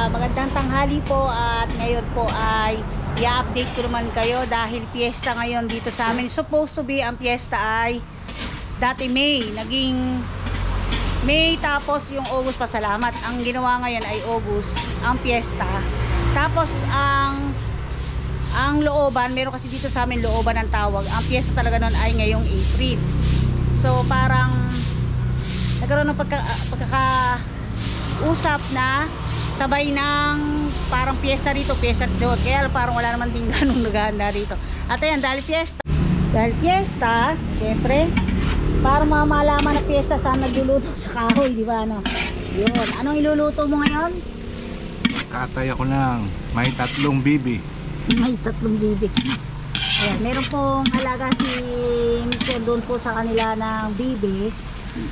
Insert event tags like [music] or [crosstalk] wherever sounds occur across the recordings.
ah, magandang tanghali po at ngayon po ay i-update ko naman kayo dahil piyesta ngayon dito sa amin. Supposed to be ang piyesta ay dati May, naging May tapos yung August pasalamat. Ang ginawa ngayon ay August ang piyesta. Tapos ang ang looban, meron kasi dito sa amin looban ang tawag. Ang piyesta talaga nun ay ngayong April. So parang nagkaroon ng pagka, pagkakausap na sabay ng parang piyesta rito, piyesta doon. Kaya parang wala naman din ganong naghahanda rito. At ayan, dahil piyesta. Dahil piyesta, syempre, para mamalaman na piyesta saan nagluluto sa kahoy, di ba? Ano? Yun. Anong iluluto mo ngayon? Katay ako ng may tatlong bibi. May tatlong bibig. Ayan, meron pong alaga si Mr. doon po sa kanila ng bibi.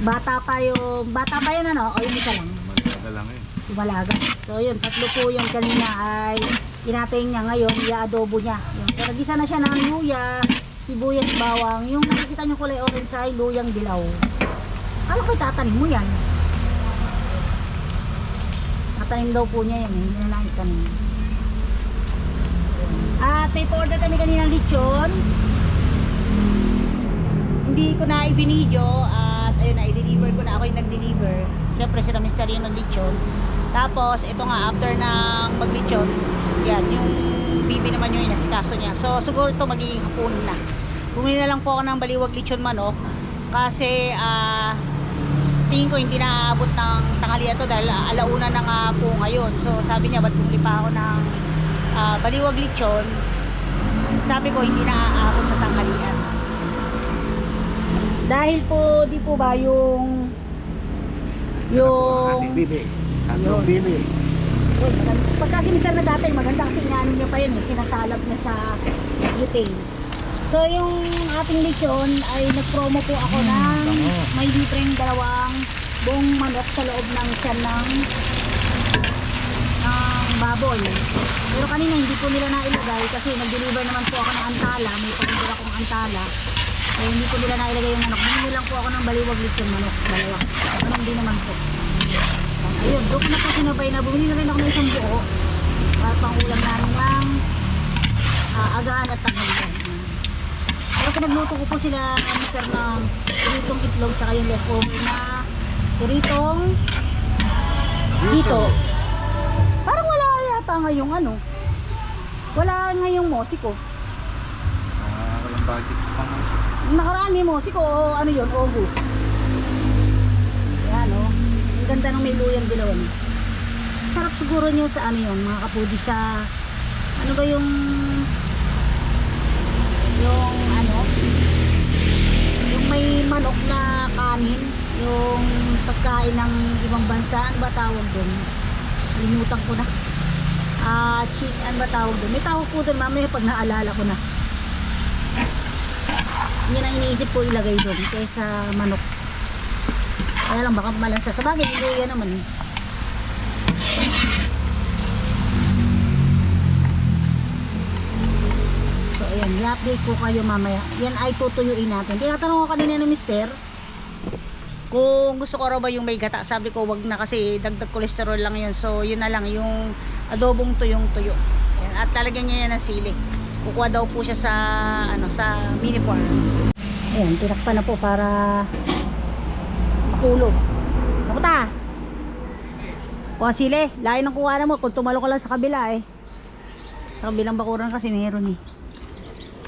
Bata pa yung, bata pa yun ano? O yung isa lang? Maganda lang eh. Lumalaga. So yun, tatlo po yung kanina ay inatay niya ngayon, i-adobo niya. Yun. Pero gisa na siya ng luya, sibuyas, bawang. Yung nakikita niyo kulay orange ay luyang dilaw. Kala ko tatanim mo yan. Tatanim daw po niya yan, hindi na nakitanim. At may order kami kanina ng lechon. Hindi ko na ibinidyo at ayun na, i-deliver ko na ako yung nag-deliver. Siyempre sila Mr. yung ng lechon. Tapos ito nga after ng maglechon, yan yung bibi naman yung inasikaso niya. So siguro ito magiging hapon na. Bumili na lang po ako ng baliwag lechon manok kasi ah tingin ko hindi na aabot ng tanghalian to dahil ah, alauna na nga po ngayon. So sabi niya ba't bumili pa ako ng ah, baliwag lechon? Sabi ko hindi na aabot sa tanghalian. Dahil po di po ba yung yung bibi. Tatlong bibi. Uy, maganda. Pagka si Mr. Nagatay, maganda kasi inaano niya pa yun eh, sinasalap niya sa butane. So yung ating lechon ay nag-promo po ako ng may libreng dalawang buong manok sa loob ng tiyan ng ng baboy. Pero kanina hindi po nila nailagay kasi nag-deliver naman po ako ng antala, may pagdira akong antala. Eh, hindi po nila nailagay yung manok. Bumili lang po ako ng baliwag lechon manok, dalawa. Ganun din naman po. Ayun, doon ko na po sinabay na bumili na rin ako ng isang buo para pang ulam namin ng uh, agahan at tanghalian. Pero pinagluto ko po sila mister ng piritong itlog tsaka yung leftover na piritong dito. Parang wala yata ngayong ano. Wala ngayong mosiko. Ah, walang budget sa pangasa. Nakaraan may mosiko o ano yun, August. Yan ganda ng may luyang dilaw. ano. Sarap siguro niyo sa ano yun, mga kapudi sa ano ba yung yung ano? Yung may manok na kanin yung pagkain ng ibang bansa ano ba tawag doon limutan ko na. Ah chick ano ba tawag doon may tawag po doon mamaya pag naalala ko na. Yun ang iniisip ko ilagay doon kaysa manok kaya lang baka malansa sa bagay hindi yan naman eh So ayan, i-update ko kayo mamaya. Yan ay tutuyuin natin. Tinatanong ko kanina ng mister kung gusto ko raw ba yung may gata. Sabi ko wag na kasi dagdag cholesterol lang yun. So yun na lang yung adobong tuyong tuyo. Ayan, at lalagyan niya yan ng sili. Kukuha daw po siya sa ano sa mini farm. Ayan, tinakpan na po para makulog. Nakuta! Kuha sili. Layo ng kuha na mo. Kung tumalo ka lang sa kabila eh. Sa kabilang bakuran kasi meron eh.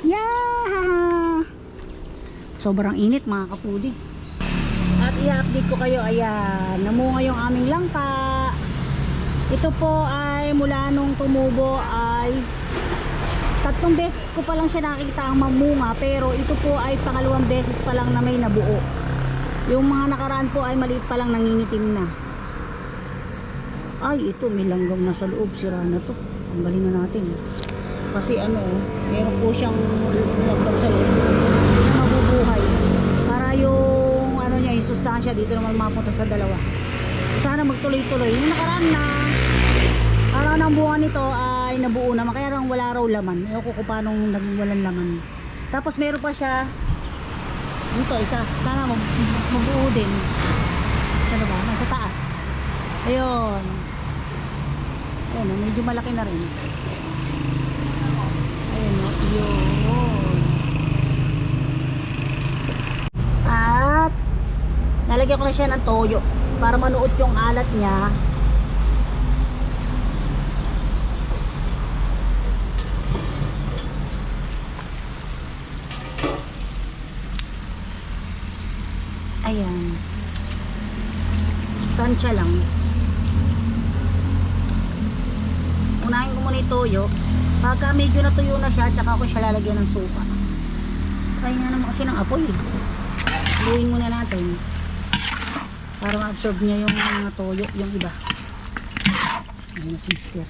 Yeah! Sobrang init mga kapudi. At i-update ko kayo, ayan, namunga yung aming langka. Ito po ay mula nung tumubo ay tatlong beses ko pa lang siya nakikita ang mamunga pero ito po ay pangalawang beses pa lang na may nabuo. Yung mga nakaraan po ay maliit pa lang nangingitim na. Ay, ito may langgam na sa loob. Sira na to. Tanggalin na natin. Kasi ano, meron po siyang langgam sa loob. Mabubuhay. Para yung ano niya, yung sustansya dito naman mapunta sa dalawa. Sana magtuloy-tuloy. Yung nakaraan na araw ng bunga nito ay nabuo naman. Kaya lang wala raw laman. Ewan ko kung paano naging walang laman. Tapos meron pa siya dito isa. Sana mag mabuo din. Ano ba? Nasa taas. Ayun. Ayan, oh, medyo malaki na rin. Ayan, oh, yun. At, nalagyan ko na siya ng toyo para manuot yung alat niya. Ayan. Tansya lang. Unahin ko muna toyo. Pagka medyo natuyo na siya, tsaka ako siya lalagyan ng suka. Kaya nga naman kasi ng apoy. Luin muna natin. Para ma-absorb niya yung mga toyo, yung iba. Ayan na si mister.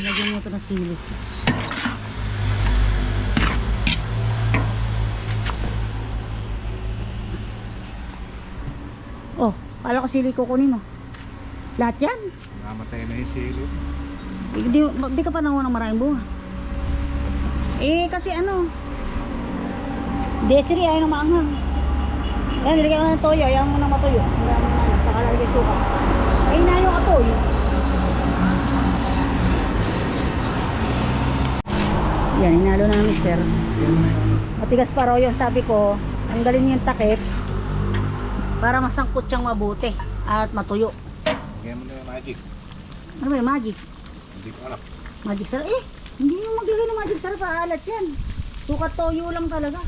Lagyan mo ito ng sili. Kala ko sili kukunin mo. Lahat yan? Namatay na yung sili. Di, di ka pa nakuha ng maraming bunga. Eh, kasi ano, Desiree ayaw na maanghang. Yan, nilagyan ko ng toyo, ayaw mo na matuyo. Ayaw mo na, saka lalagyan suka. Eh, na yung apoy. Yan, inalo na ng mister. Matigas pa raw yun, sabi ko, tanggalin niyo yung takip para masangkot siyang mabuti at matuyo. Kaya mo na yung magic. Ano ba yung magic? Hindi ko alam. Magic sarap. Eh, hindi yung maglagay ng magic sarap. Aalat yan. Sukat toyo lang talaga.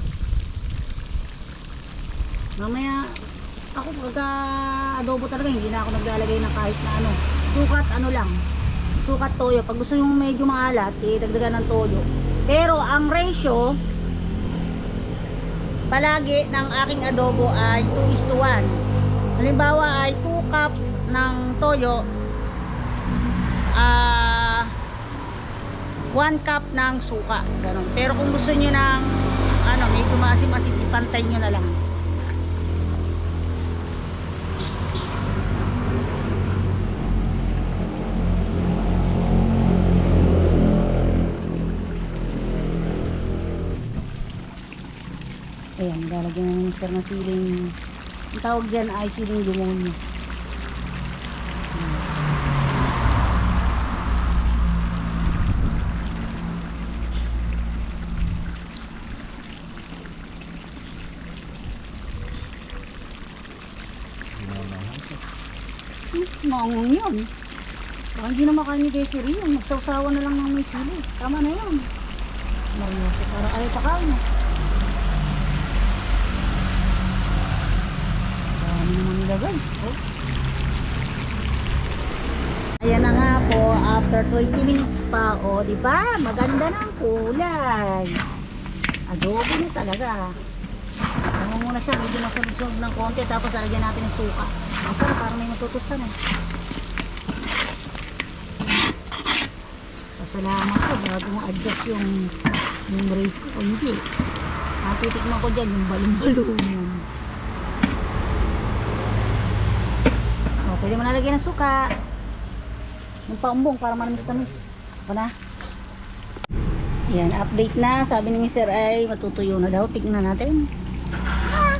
Mamaya, ako pagka adobo talaga, hindi na ako naglalagay ng kahit na ano. Sukat ano lang. Sukat toyo. Pag gusto yung medyo maalat, eh, dagdagan ng toyo. Pero ang ratio, palagi ng aking adobo ay 2 is to 1. Halimbawa ay 2 cups ng toyo, ah 1 cup ng suka ganun. pero kung gusto niyo ng ano medyo maasim-asim ipantay niyo na lang ayan lalagyan na ni sir ng siling ang tawag dyan ay siling demonyo Maangon yun. Baka hindi na makain ni Desiree yun. Magsawsawa na lang ng may sili. Tama na yun. Marioso. Para ayaw pa kain eh. Naman nilagay. Oh. Ayan na nga po. After 20 minutes pa. O, di ba? Maganda ng kulay. Adobo na talaga. Ano muna siya, medyo masunog ng konti tapos lalagyan natin ng suka. Ang sarap, parang may matutustan eh. Pasalamat ko bago ma-adjust yung yung race ko. O hindi. Natitikman ko dyan yung balong-balong yun. O, pwede mo nalagyan ng suka. Yung paumbong para manamis-tamis. Ako na. Yan, update na. Sabi ni Mr. ay matutuyo na daw. Tignan natin. Ah!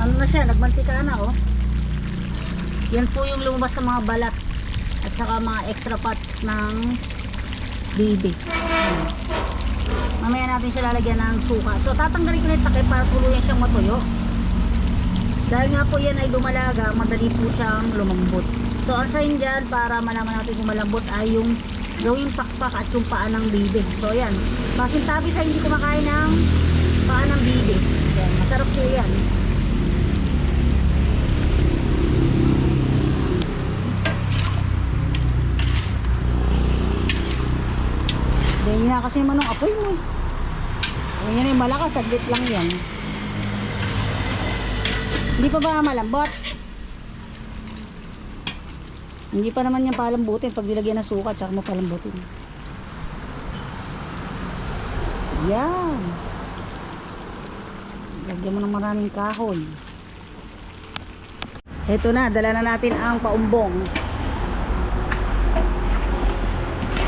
Ano na siya? Nagmantika na oh. Yan po yung lumabas sa mga balat at saka mga extra parts ng baby. Mamaya natin siya lalagyan ng suka. So tatanggalin ko na yung takip para tuluyan siyang matuyo. Dahil nga po yan ay dumalaga, madali po siyang lumambot. So ang sign dyan para malaman natin kung malambot ay yung gawing pakpak at yung paa ng bibe. So yan. Masintabi sa hindi kumakain ng paa ng bibe. Yan. Masarap po yan. Ganyan na kasi yung manong apoy mo eh. Ganyan yung malakas, saglit lang yan. Hindi pa ba malambot? Hindi pa naman yan palambutin pag nilagyan ng suka tsaka mo palambutin. Yan. Lagyan mo ng maraming kahoy. Ito na, dala na natin ang paumbong.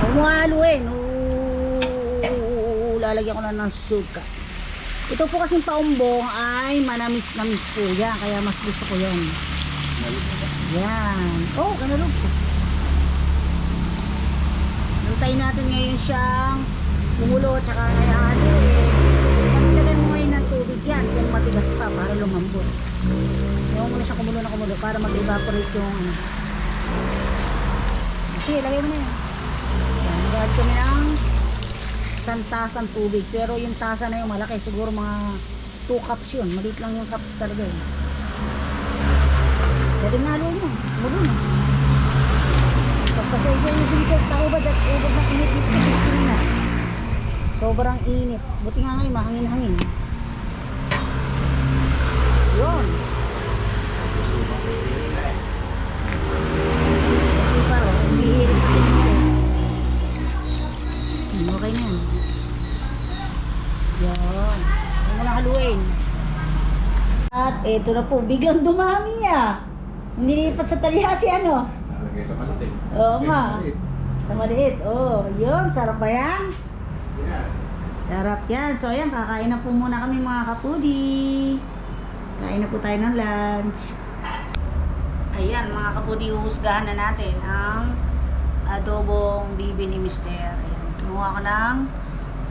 Huwag mo haluin. Lalagyan ko na ng suka. Ito po kasing paumbong ay manamis-namis po yan. Kaya mas gusto ko yan. Yan. Oh, kanalog po. Antayin natin ngayon siyang kumulo tsaka kayaan eh. Pagdagan mo ngayon ng tubig yan, kung matigas pa para lumambot. Huwag mo na siya kumulo na kumulo para mag-evaporate yung ano. Sige, lagay mo na yan. Yan, magagad kami ng isang tasang tubig. Pero yung tasa na yung malaki, siguro mga 2 cups yun. Maliit lang yung cups talaga eh. Pwede nga mo. Kumulo na. Pagpasensya yung sinisip na ubad at ubad na init dito sa Pilipinas. Sobrang init. Buti nga ngayon, mahangin-hangin. Yun. Hindi pa ro, hindi hirit sa sinisip. Hmm, Okay na yan. Yan. Huwag mo na haluin. At eto na po, biglang dumami ah. Nilipat sa talyasi ano? Nalagay sa malaki. Oo nga. Sa maliit. Oh, yun. Sarap ba yan? Yan. Sarap yan. So, ayan. Kakain na po muna kami mga kapudi. Kain na po tayo ng lunch. Ayan, mga kapudi. Huhusgahan na natin ang adobong bibi ni Mister. Kinuha ko ng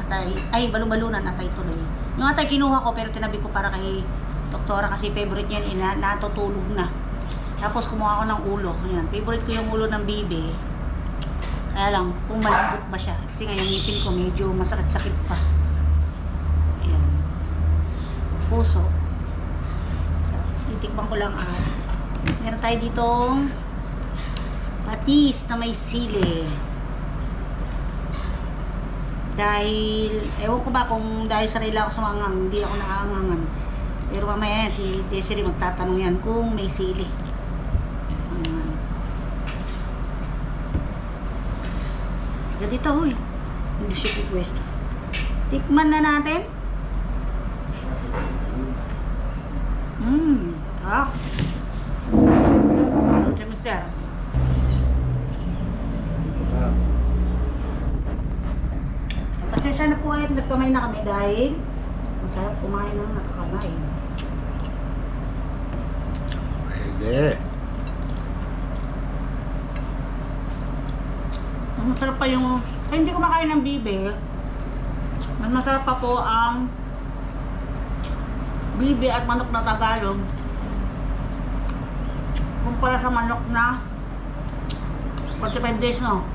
atay. Ay, balon-balunan. Atay tuloy. Yung atay kinuha ko pero tinabi ko para kay doktora kasi favorite niya. Ina, natutulog na. Tapos kumuha ko ng ulo. Ayan. Favorite ko yung ulo ng bibi. Kaya lang, kung malambot ba siya. Kasi nga yung ngipin ko medyo masakit-sakit pa. Ayan. Puso. So, titikman ko lang ah. Meron tayo ditong patis na may sili. Dahil, ewan ko ba kung dahil sarili ako mga hindi ako naaangangan. Pero mamaya si Desiree magtatanong yan kung may sili. Diyan dito, huy. Hindi siya pupwesto. Tikman na natin. Mmm. Ah. Ano siya, mister? Sarap. At nagkamay na kami dahil masarap kumain ng nakakamay. Pwede. Ang masarap pa yung... Kaya hindi kumakain ng bibe. Mas masarap pa po ang bibe at manok na Tagalog kumpara sa manok na 45 days no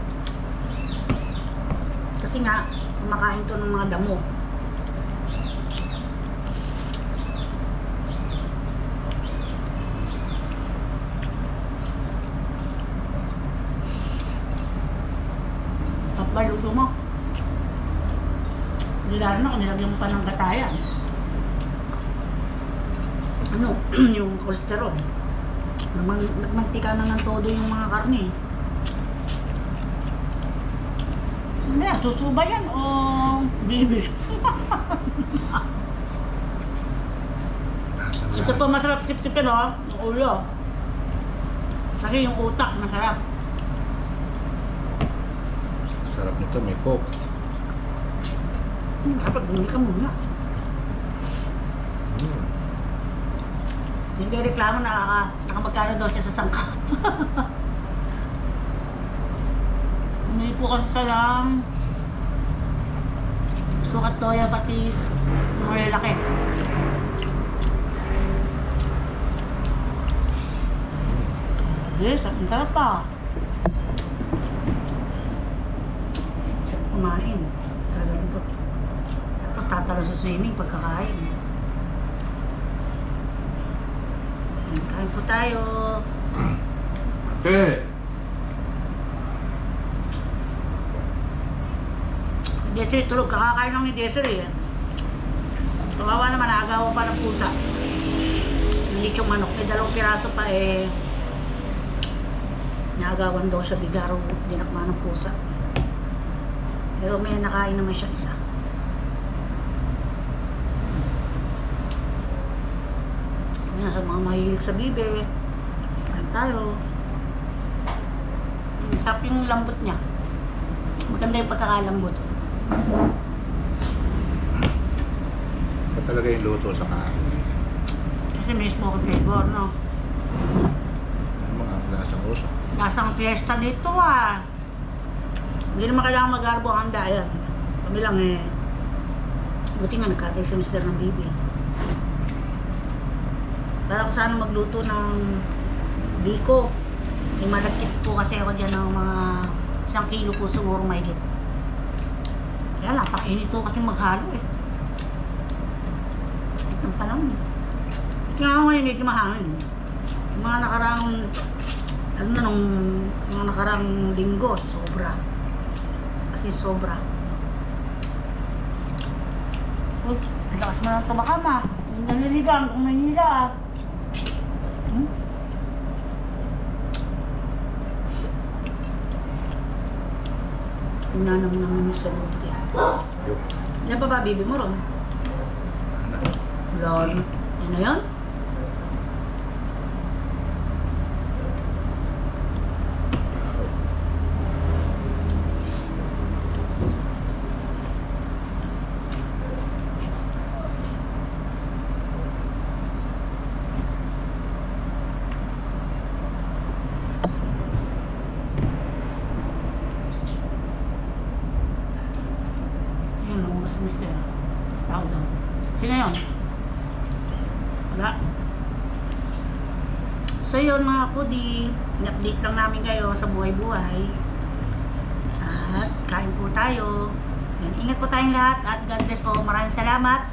kasi nga kumakain to ng mga damo Kapal luto mo. Lalo na kung nilagyan mo pa ng gatayan. Ano, [clears throat] yung cholesterol. Namang, nagmantika na ng todo yung mga karne. Ano yan, susuba yan o bibi? Isa pa masarap sip-sipin o, yung ulo. Kasi yung utak masarap. Sarap nito, may coke. Hmm, Dapat bumili ka muna. Mm. Hindi reklamo na naka, nakamagkano daw siya sa sangkap. [laughs] Bumili po kasi sa lang sukat toya pati mga lalaki. Yes, ang sarap pa. Kumain. Tapos tatalo sa swimming pagkakain. Kain po tayo. Okay. Desiree, tulog. Kakakain lang ni Desiree. eh. Kawawa naman, naagawa pa ng pusa. Yung manok. May dalawang piraso pa eh. Naagawan daw siya bigla raw dinakma ng pusa. Pero may nakain naman siya isa. Yan, sa mga mahilig sa bibe. Kain tayo. Sarap yung lambot niya. Maganda yung pagkakalambot. Ito talaga yung luto sa kain. Kasi may smoke flavor, no? Ano mga lasang uso. Lasang fiesta nito ah. Hindi naman kailangan mag-arbo ang handa yan. Kami lang eh. Buti nga nagkatay si Mr. ng bibi. Para ko sana magluto ng biko. May malagkit po kasi ako dyan ng mga isang kilo po siguro may higit. Kaya lang, pakainit po kasi maghalo eh. Ito pa lang. Kaya nga ngayon medyo mahangin. Yung mga nakarang ano na nung mga nakarang linggo, sobra. Kasi sobra. Uy, ang lakas mo ng tabaka ma. Yung naliligang kung nanila ah. Hmm? Inanam naman ni Saluti. Ilan pa ba bibi mo ron? Lord. Yun? Yun, lumabas si Mister. Tao daw. Sino yun? Wala. So yun mga kudi, in-update lang namin kayo sa buhay-buhay. At kain po tayo. Yan, ingat po tayong lahat at God bless po. Maraming salamat.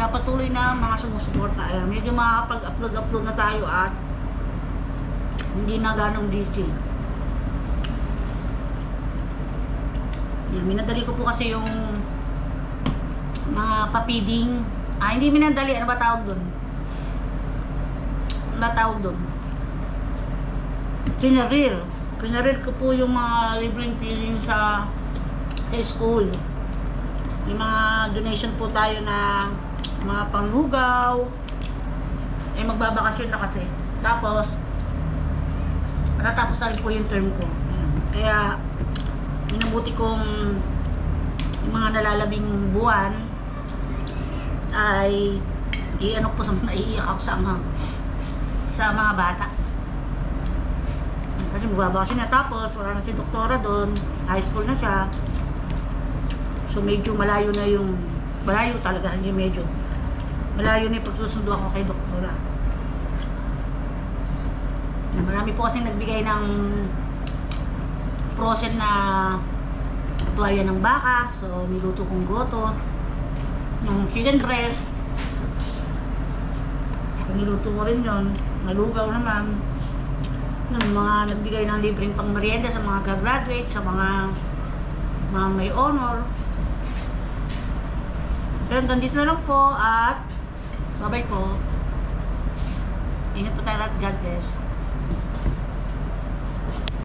Kapatuloy na mga sumusuporta. Ayan, medyo makakapag-upload-upload na tayo at hindi na ganong busy. Yan, minadali ko po kasi yung mga papiding. Ah, hindi minadali. Ano ba tawag doon? Ba tawag doon? Pinarir. Pinarir ko po yung mga libreng feeling sa school. Yung mga donation po tayo na mga panglugaw. Eh, magbabakasyon na kasi. Tapos, matatapos na rin po yung term ko. Kaya, minabuti kong yung mga nalalabing buwan ay i-ano ko sa naiiyak ako sa anghang sa mga bata. Kasi magbabakasyon na tapos wala na si doktora doon, high school na siya. So medyo malayo na yung, malayo talaga, hindi medyo. Malayo na yung pagsusundo ako kay doktora. Marami po kasing nagbigay ng frozen na tuwalya ng baka. So, niluto kong goto. Yung chicken breast. So, niluto ko rin yun. Nalugaw naman. Yung mga nagbigay ng libreng pang merienda sa mga gagraduate, sa mga mga may honor. Pero dito na lang po at bye-bye po. Ingat po tayo lahat. God bless.